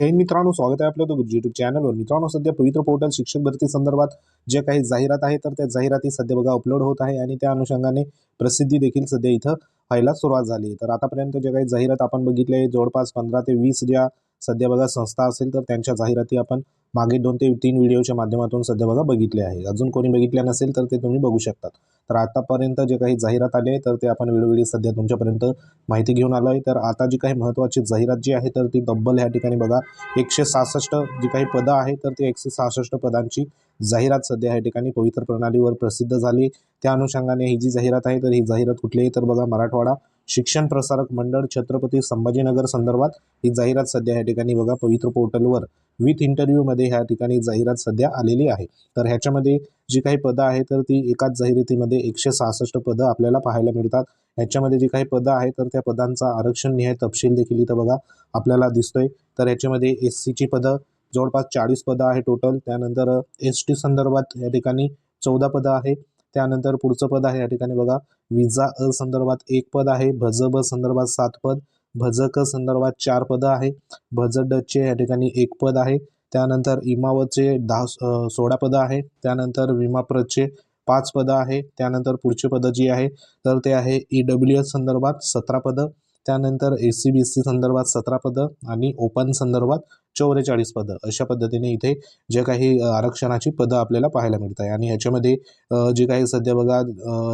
हे मित्रांनो स्वागत आहे आपलं युट्यूब चॅनलवर मित्रांनो सध्या पवित्र पोर्टल शिक्षक भरती संदर्भात जे काही जाहिरात आहे तर त्या जाहिराती सध्या बघा अपलोड होत आहे आणि त्या अनुषंगाने प्रसिद्धी देखील सध्या इथं व्हायला सुरुवात झाली तर आतापर्यंत जे काही जाहिरात आपण बघितले आहे, जवळपास पंधरा ते वीस ज्या सध्या बघा संस्था असेल तर त्यांच्या जाहिराती आपण मागे दोन ते तीन व्हिडिओच्या माध्यमातून सध्या बघा बघितले आहे अजून कोणी बघितल्या नसेल तर ते तुम्ही बघू शकतात. तर आतापर्यंत जे काही जाहिरात आले तर ते आपण वेळोवेळी सध्या तुमच्यापर्यंत माहिती घेऊन आलो आहे. तर आता जी काही महत्त्वाची जाहिरात जी आहे तर ती तब्बल ह्या ठिकाणी बघा एकशे सहासष्ट जी काही पदं आहेत तर ती एकशे सहासष्ट पदांची जाहिरात सध्या ह्या ठिकाणी पवित्र प्रणालीवर प्रसिद्ध झाली. त्या अनुषंगाने ही जी जाहिरात आहे तर ही जाहिरात कुठलीही तर बघा मराठवाडा शिक्षण प्रसारक मंडळ छत्रपती संभाजीनगर संदर्भात ही जाहिरात सध्या ह्या ठिकाणी बघा पवित्र पोर्टलवर विथ इंटरव्ह्यूमध्ये ह्या ठिकाणी जाहिरात सध्या आलेली आहे. तर ह्याच्यामध्ये जी काही पदं आहेत तर ती एकाच जाहिरातीमध्ये एकशे सहासष्ट पदं आपल्याला पाहायला मिळतात. ह्याच्यामध्ये जी काही पदं आहेत तर त्या पदांचा आरक्षण निहाय तपशील देखील इथं बघा आपल्याला दिसतोय. तर ह्याच्यामध्ये एस सीची पदं जवळपास चाळीस पदं आहे टोटल त्यानंतर एस टी संदर्भात या ठिकाणी चौदा पदं आहे. त्यानंतर पुढचं पद आहे या ठिकाणी बघा. विजा अ संदर्भात एक पद आहे. भज ब संदर्भात सात पद. भज क संदर्भात चार पदं आहे. भज डचे या ठिकाणी एक पद आहे. त्यानंतर इमावचे दहा सोळा पदं आहे. त्यानंतर विमाप्रचे पाच पदं आहे. त्यानंतर पुढची पदं जी आहे तर ते आहे ई डब्ल्यू एस संदर्भात सतरा पदं. त्यानंतर ए सी बी सी संदर्भात सतरा पदं आणि ओपन संदर्भात चौवेचाळीस पदं. अशा पद्धतीने इथे जे काही आरक्षणाची पदं आपल्याला पाहायला मिळत आहे. आणि ह्याच्यामध्ये जे काही सध्या बघा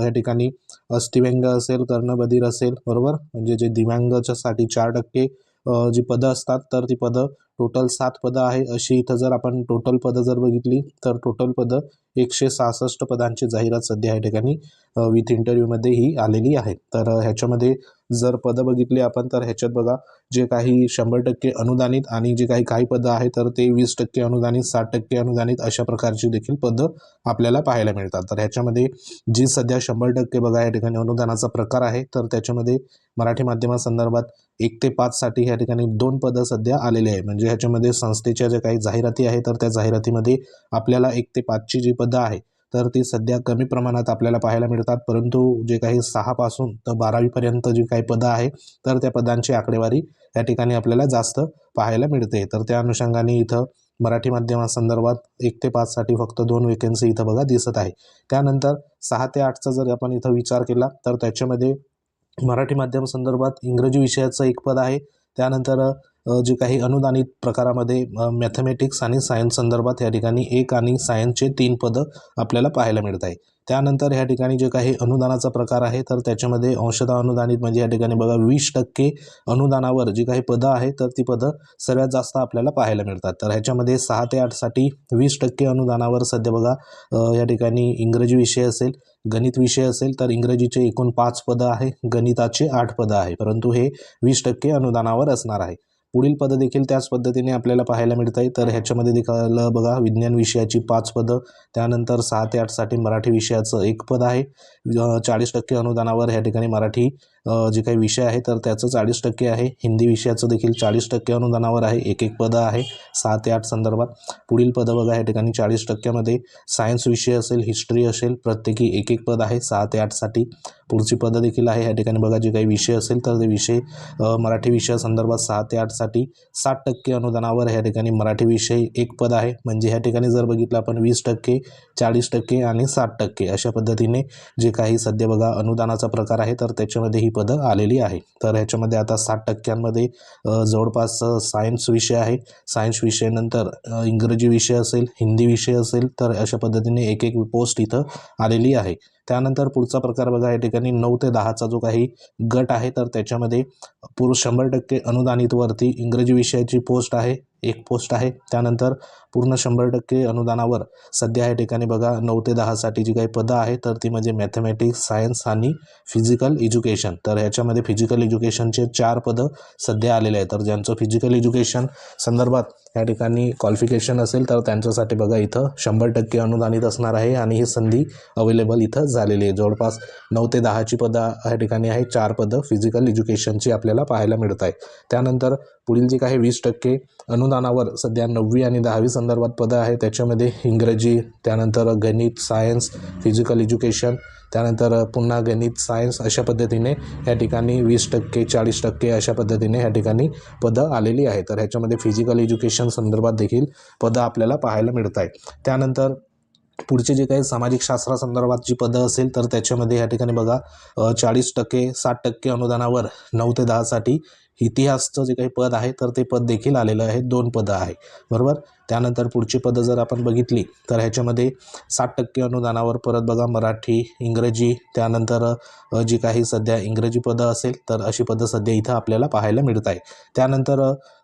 ह्या ठिकाणी अस्थिव्यंग असेल कर्णबधीर असेल बरोबर? म्हणजे जे दिव्यांगाच्यासाठी चार टक्के जी पदं असतात तर ती पदं टोटल सात पदं आहे. अशी इथं जर आपण टोटल पदं जर बघितली तर टोटल पदं एकशे सहासष्ट पदांची जाहिरात सध्या या ठिकाणी विथ इंटरव्ह्यूमध्ये ही आलेली आहे तर ह्याच्यामध्ये जर पदं बघितली आपण तर ह्याच्यात बघा जे काही शंभर टक्के अनुदानित आणि जे काही काही पदं आहे तर ते वीस टक्के अनुदानित साठ टक्के अनुदानित अशा प्रकारची देखील पदं आपल्याला पाहायला मिळतात. तर ह्याच्यामध्ये जी सध्या शंभर टक्के बघा या ठिकाणी अनुदानाचा प्रकार आहे तर त्याच्यामध्ये मराठी माध्यमासंदर्भात एक ते पाचसाठी ह्या ठिकाणी दोन पदं सध्या आलेले आहे म्हणजे ह्याच्यामध्ये संस्थेच्या ज्या काही जाहिराती आहे तर त्या जाहिरातीमध्ये आपल्याला एक ते पाचची जी पदं आहे तर ती सध्या कमी प्रमाणात आपल्याला पाहायला मिळतात. परंतु जे काही सहापासून तर बारावीपर्यंत जी काही पदं आहे तर त्या पदांची आकडेवारी या ठिकाणी आपल्याला जास्त पाहायला मिळते. तर त्या अनुषंगाने इथं मराठी माध्यमासंदर्भात एक ते पाचसाठी फक्त दोन वेकेन्सी इथं बघा दिसत आहे. त्यानंतर सहा ते आठचा जर आपण इथं विचार केला तर त्याच्यामध्ये मराठी माध्यम संदर्भात इंग्रजी विषयाचं एक पद आहे. त्यानंतर जे काही अनुदानित प्रकारामध्ये मॅथमॅटिक्स आणि सायन्स संदर्भात या ठिकाणी एक आणि सायन्सचे तीन पदं आपल्याला पाहायला मिळत आहे. त्यानंतर ह्या ठिकाणी जे काही अनुदानाचा प्रकार आहे तर त्याच्यामध्ये अंशदा अनुदानित म्हणजे या ठिकाणी बघा वीस टक्के अनुदानावर जी काही पदं आहेत तर ती पदं सर्वात जास्त आपल्याला पाहायला मिळतात. तर ह्याच्यामध्ये सहा ते आठसाठी वीस टक्के अनुदानावर सध्या बघा या ठिकाणी इंग्रजी विषय असेल गणित विषय असेल तर इंग्रजीचे एकूण पाच पदं आहे गणिताचे आठ पदं आहे. परंतु हे वीस टक्के अनुदानावर असणार आहे. पुढील पदं देखील त्याच पद्धतीने आपल्याला पाहायला मिळत आहे तर ह्याच्यामध्ये देखील बघा विज्ञान विषयाची पाच पदं त्यानंतर सहा ते आठसाठी मराठी विषयाचं एक पद आहे. चाळीस टक्के अनुदानावर ह्या ठिकाणी मराठी जे काही विषय आहे तर त्याचं चाळीस टक्के आहे. हिंदी विषयाचं देखील चाळीस टक्के अनुदानावर आहे. एक एक पदं आहे. सहा ते आठ संदर्भात. पुढील पदं बघा या ठिकाणी चाळीस टक्क्यामध्ये सायन्स विषय असेल हिस्ट्री असेल प्रत्येकी एक एक पद आहे. सहा ते आठसाठी पुढची पदं देखील आहे. या ठिकाणी बघा जे काही विषय असेल तर ते विषय मराठी विषयासंदर्भात सहा ते आठसाठी साठ टक्के अनुदानावर ह्या ठिकाणी मराठी विषय एक पद आहे. म्हणजे ह्या ठिकाणी जर बघितलं आपण वीस टक्के चाळीस टक्के आणि साठ टक्के अशा पद्धतीने जे काही सध्या बघा अनुदानाचा प्रकार आहे तर त्याच्यामध्ये ही पदं आलेली आहे. तर ह्याच्यामध्ये आता साठ टक्क्यांमध्ये जवळपास सायन्स विषय आहे. सायन्स विषयानंतर इंग्रजी विषय असेल हिंदी विषय असेल तर अशा पद्धतीने एक एक पोस्ट इथं आलेली आहे. त्यानंतर पुढचा प्रकार बघा या ठिकाणी नऊ ते दहाचा जो काही गट आहे तर त्याच्यामध्ये पुरुष शंभर टक्के अनुदानितवरती इंग्रजी विषयाची पोस्ट आहे एक पोस्ट आहे. त्यानंतर पूर्ण शंभर टक्के अनुदानावर सध्या या ठिकाणी बघा नऊ ते दहासाठी जी काही पदं आहे तर ती म्हणजे मॅथमॅटिक्स सायन्स आणि फिजिकल एज्युकेशन तर ह्याच्यामध्ये फिजिकल एज्युकेशनचे चार पदं सध्या आलेले आहेत. तर ज्यांचं फिजिकल एज्युकेशन संदर्भात या ठिकाणी क्वालिफिकेशन असेल तर त्यांच्यासाठी बघा इथं शंभर टक्के अनुदानित असणार आहे आणि ही संधी अवेलेबल इथं झालेली आहे. जवळपास नऊ ते दहाची पदं या ठिकाणी आहे चार पदं फिजिकल एज्युकेशनची आपल्याला पाहायला मिळत आहे त्यानंतर पुढील जे काही वीस टक्के अनुदानावर सध्या नववी आणि दहावी संदर्भात पदं आहे त्याच्यामध्ये इंग्रजी त्यानंतर गणित सायन्स फिजिकल एज्युकेशन त्यानंतर पुन्हा गणित सायन्स अशा पद्धतीने या ठिकाणी वीस टक्के चाळीस टक्के अशा पद्धतीने या ठिकाणी पदं आलेली आहे तर ह्याच्यामध्ये फिजिकल एज्युकेशन संदर्भात देखील पदं आपल्याला पाहायला मिळत आहेत. त्यानंतर पुढचे जे काही सामाजिक शास्त्रासंदर्भात जी पदं असेल तर त्याच्यामध्ये या ठिकाणी बघा चाळीस टक्के साठ टक्के अनुदानावर नऊ ते दहासाठी इतिहासचं जे काही पद आहे तर ते पद देखील आलेलं आहे. दोन पदं आहे. बरोबर? त्यानंतर पुढची पदं जर आपण बघितली तर ह्याच्यामध्ये साठ टक्के अनुदानावर परत बघा मराठी इंग्रजी त्यानंतर जी काही सध्या इंग्रजी पदं असेल तर अशी पदं सध्या इथं आपल्याला पाहायला मिळत आहे त्यानंतर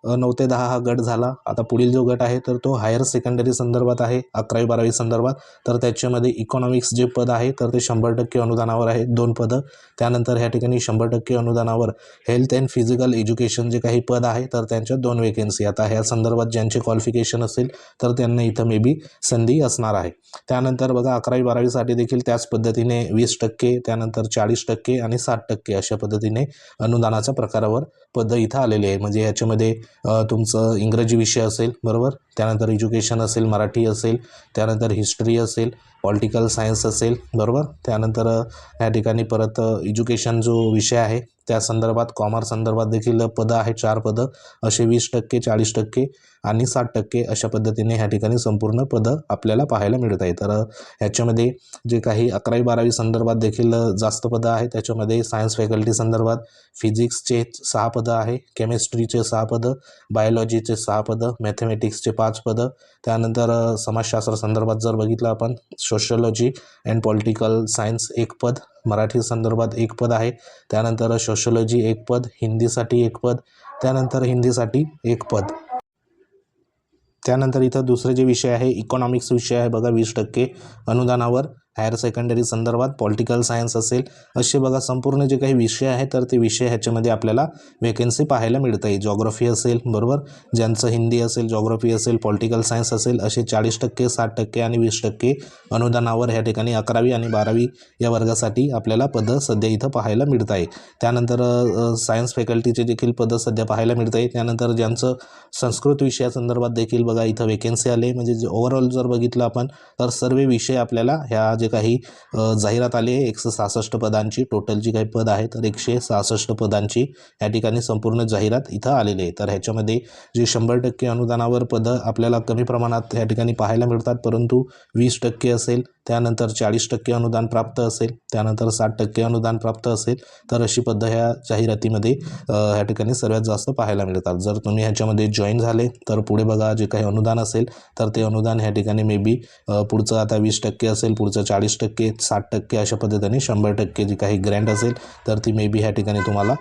नऊ ते दहा हा गट झाला. आता पुढील जो गट आहे तर तो हायर सेकंडरी संदर्भात आहे अकरावी बारावी संदर्भात. तर त्याच्यामध्ये इकॉनॉमिक्स जे पद आहे तर ते शंभर टक्के अनुदानावर आहे दोन पदं. त्यानंतर ह्या ठिकाणी शंभर टक्के अनुदानावर हेल्थ अँड फिजिकल एज्युकेशन जे काही पद आहे तर त्यांच्या दोन वेकेन्सी आता ह्या संदर्भात ज्यांचे क्वालिफिकेशन असेल तर त्यांना इथं मे बी संधी असणार आहे. त्यानंतर बघा अकरावी बारावीसाठी देखील त्याच पद्धतीने वीस टक्के त्यानंतर चाळीस टक्के आणि साठ टक्के अशा पद्धतीने अनुदानाच्या प्रकारावर पद इथं आलेली आहे म्हणजे याच्यामध्ये तुमचं इंग्रजी विषय असेल बरोबर? त्यानंतर एज्युकेशन असेल मराठी असेल त्यानंतर हिस्ट्री असेल पॉलिटिकल सायन्स असेल बरोबर? त्यानंतर ह्या या ठिकाणी परत एज्युकेशन जो विषय आहे त्या संदर्भात कॉमर्स संदर्भात देखील पदं आहेत चार पदं. असे वीस टक्के चाळीस टक्के आणि साठ टक्के अशा पद्धतीने ह्या ठिकाणी संपूर्ण पदं आपल्याला पाहायला मिळत आहे तर ह्याच्यामध्ये जे काही अकरावी बारावी संदर्भात देखील जास्त पदं आहेत त्याच्यामध्ये सायन्स फॅकल्टी संदर्भात फिजिक्सचे सहा पदं आहे केमिस्ट्रीचे सहा पदं बायोलॉजीचे सहा पदं मॅथमॅटिक्सचे पाच पदं. त्यानंतर समाजशास्त्र संदर्भात जर बघितलं आपण सोशोलॉजी अँड पॉलिटिकल सायन्स एक पद मराठी संदर्भात एक पद आहे. त्यानंतर सोशोलॉजी एक पद हिंदीसाठी एक पद त्यानंतर हिंदीसाठी एक पद. त्यानंतर इथं दुसरे जे विषय आहे इकॉनॉमिक्स विषय आहे बघा वीस टक्के अनुदानावर. हायर सेकंडरी संदर्भात पॉलिटिकल सायन्स असेल असे बघा संपूर्ण जे काही विषय आहे तर ते विषय ह्याच्यामध्ये आपल्याला वेकेन्सी पाहायला मिळत आहे जॉग्रफी असेल बरोबर? ज्यांचं हिंदी असेल जॉग्रफी असेल पॉलिटिकल सायन्स असेल असे चाळीस टक्के साठ टक्के आणि वीस टक्के अनुदानावर ह्या ठिकाणी अकरावी आणि बारावी या वर्गासाठी आपल्याला पदं सध्या इथं पाहायला मिळत आहे त्यानंतर सायन्स फॅकल्टीचे देखील पदं सध्या पाहायला मिळत आहे त्यानंतर ज्यांचं संस्कृत विषयासंदर्भात देखील बघा इथं वेकेन्सी आले. म्हणजे ओव्हरऑल जर बघितलं आपण तर सर्व विषय आपल्याला ह्या जे काही जाहिरात आली आहे. एकशे सहासष्ट पदांची टोटल जी काही पद आहे तर एकशे सहासष्ट पदांची या ठिकाणी संपूर्ण जाहिरात इथं आलेली आहे. तर ह्याच्यामध्ये जे शंभर टक्के अनुदानावर पदं आपल्याला कमी प्रमाणात या ठिकाणी पाहायला मिळतात परंतु वीस टक्के असेल त्यानंतर चाळीस टक्के अनुदान प्राप्त असेल त्यानंतर साठ टक्के अनुदान प्राप्त असेल तर अशी पद्धत ह्या जाहिरातीमध्ये ह्या ठिकाणी सर्वात जास्त पाहायला मिळतात. जर तुम्ही ह्याच्यामध्ये जॉईन झाले तर पुढे बघा जे काही अनुदान असेल तर ते अनुदान ह्या ठिकाणी मे बी पुढचं आता वीस टक्के असेल पुढचं चाळीस चाळीस टक्के साठ टक्के अशा पद्धतीने शंभर टक्के जी काही ग्रँट असेल तर ती मे बी ह्या ठिकाणी तुम्हाला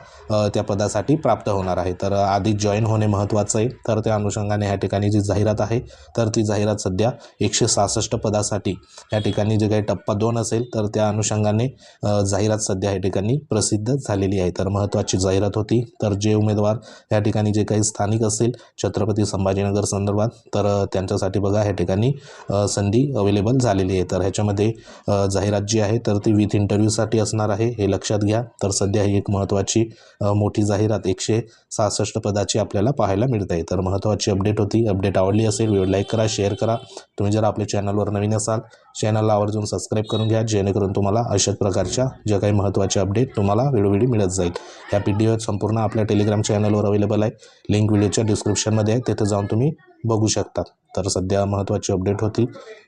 त्या पदासाठी प्राप्त होणार आहे. तर आधी जॉईन होणे महत्त्वाचं आहे. तर त्या अनुषंगाने ह्या ठिकाणी जी जाहिरात आहे तर ती जाहिरात सध्या एकशे सहासष्ट पदासाठी. या ठिकाणी जे काही टप्पा दोन असेल तर त्या अनुषंगाने जाहिरात सध्या या ठिकाणी प्रसिद्ध झालेली आहे. तर महत्त्वाची जाहिरात होती. तर जे उमेदवार या ठिकाणी जे काही स्थानिक असेल छत्रपती संभाजीनगर संदर्भात तर त्यांच्यासाठी बघा ह्या ठिकाणी संधी अवेलेबल झालेली आहे. तर ह्याच्यामध्ये जाहिरात जी आहे तर ती विथ इंटरव्ह्यूसाठी असणार आहे. हे लक्षात घ्या. तर सध्या ही एक महत्त्वाची मोठी जाहिरात एकशे सहासष्ट पदाची आपल्याला पाहायला मिळत आहे. तर महत्त्वाची अपडेट होती. अपडेट आवडली असेल व्हिडिओ लाईक करा शेअर करा. तुम्ही जर आपल्या चॅनलवर नवीन असाल चॅनलला आवर्जून सबस्क्राईब करून घ्या. जेणेकरून तुम्हाला अशाच प्रकारच्या ज्या काही महत्त्वाच्या अपडेट तुम्हाला वेळोवेळी मिळत जाईल. ह्या पी डी एफ संपूर्ण आपल्या टेलिग्राम चॅनलवर अवेलेबल आहे. लिंक व्हिडिओच्या डिस्क्रिप्शनमध्ये आहे. तिथे जाऊन तुम्ही बघू शकता. तर सध्या महत्त्वाची अपडेट होती.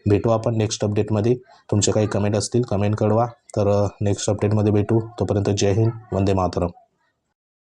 भेटू आपण नेक्स्ट अपडेटमध्ये तुमचे काही कमेंट असतील कमेंट कळवा. तर नेक्स्ट अपडेटमध्ये भेटू. तोपर्यंत जय हिंद वंदे मातरम.